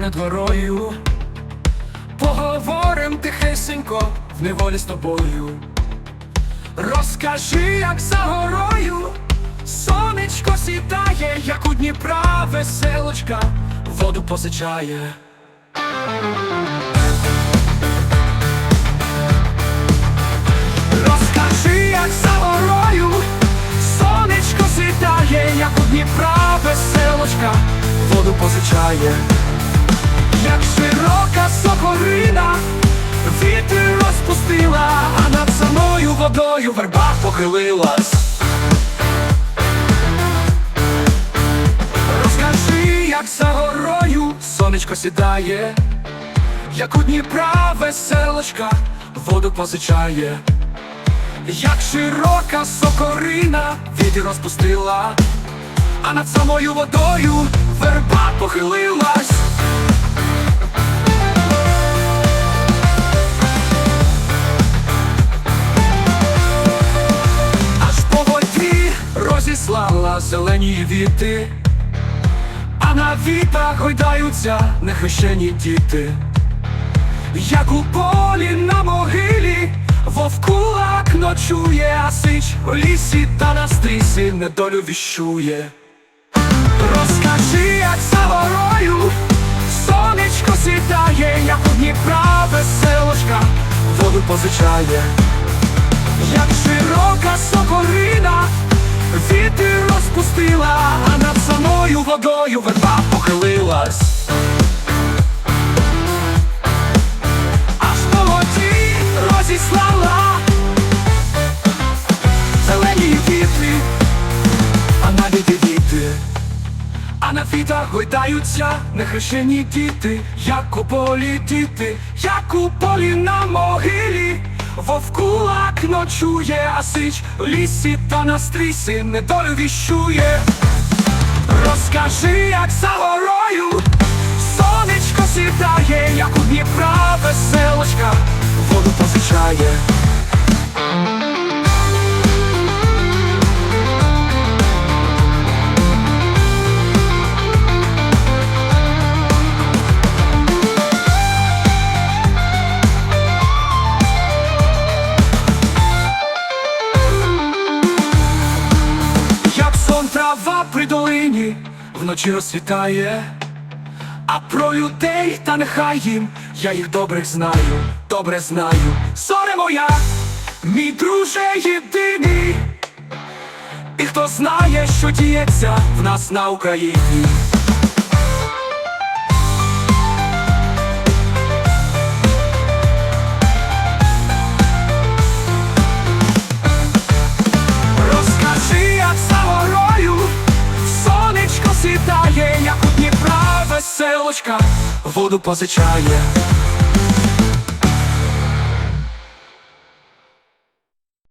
над горою. Поговорим тихесенько в неволі з тобою. Розкажи, як за горою сонечко сідає, як у Дніпра веселочка воду позичає. Розкажи, як за горою сонечко сідає, як у Дніпра веселочка воду позичає, як широка сокорина, вітер розпустила, а над самою водою верба похилилась. Розкажи, як за горою сонечко сідає, як у Дніпра веселочка воду позичає, як широка сокорина вітер розпустила, а над самою водою верба похилилась. Розіслала зелені віти, а на вітах гойдаються нехрещені діти. Як у полі на могилі вовкулак ночує, а сич у лісі та на стрісі недолю віщує. Розкажи, як за горою сонечко сідає, як у Дніпра веселочка воду позичає, як сокорина вітер розпустила, а над самою водою верба похилилась. Аж по воді розіслала зелені вітри, а навіть і діти, а на вітах гойдаються нехрещені діти, як у полі діти, як у полі на могилі. Вовкулак ночує, а сич в лісі та на стрісі недолю віщує. Розкажи, як за горою сонечко сідає, як у Дніпра веселочка воду трава при долині вночі розцвітає, а про людей та нехай їм я їх добре знаю, добре знаю. Соре моя, мій друже єдиний, і хто знає, що діється в нас на Україні. Веселочка воду позичає.